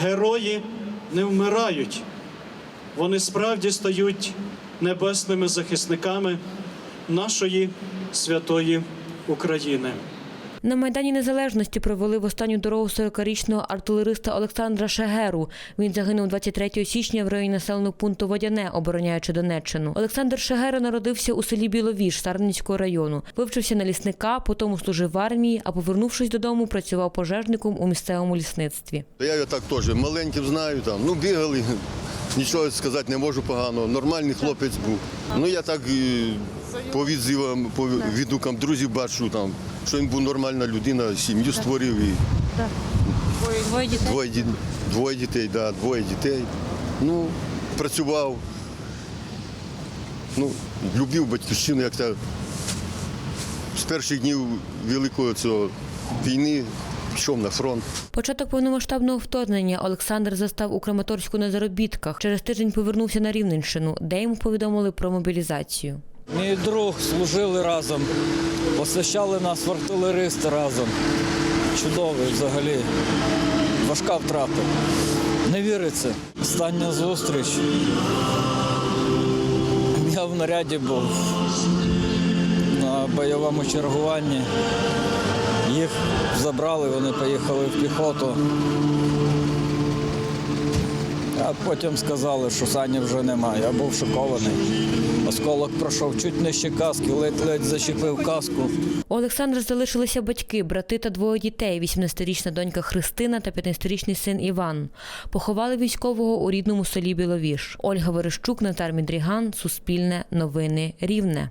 Герої не вмирають. Вони справді стають небесними захисниками нашої святої України. На Майдані Незалежності провели в останню дорогу 40-річного артилериста Олександра Шегеру. Він загинув 23 січня в районі населеного пункту Водяне, обороняючи Донеччину. Олександр Шегера народився у селі Біловіж Сарненського району. Вивчився на лісника, потім служив в армії, а повернувшись додому, працював пожежником у місцевому лісництві. Я його так теж маленьким знаю, там, ну бігали, нічого сказати не можу поганого. Нормальний хлопець був. Ну я так по відзивам, по відгукам друзів бачу, там, що він був нормальна людина, сім'ю створив і Двоє дітей. двоє, двоє дітей, да, двоє дітей. Ну, працював. Ну, любив батьківщину, як так. З перших днів великої цього війни пішов на фронт. Початок повномасштабного вторгнення Олександр застав у Краматорську на заробітках. Через тиждень повернувся на Рівненщину, де йому повідомили про мобілізацію. Мій друг служили разом, посвящали нас в артилеристи разом. Чудовий взагалі. Важка втрата. Не віриться. Остання зустріч. Я в наряді був на бойовому чергуванні. Їх забрали, вони поїхали в піхоту. А потім сказали, що Сані вже немає. Я був шокований. Осколок пройшов чуть нижче каски, ледь-ледь зачепив каску. У Олександра залишилися батьки, брати та двоє дітей: 18-річна донька Христина та 15-річний син Іван. Поховали військового у рідному селі Біловіж. Ольга Верещук, Натар Мідріган, Суспільне, Новини, Рівне.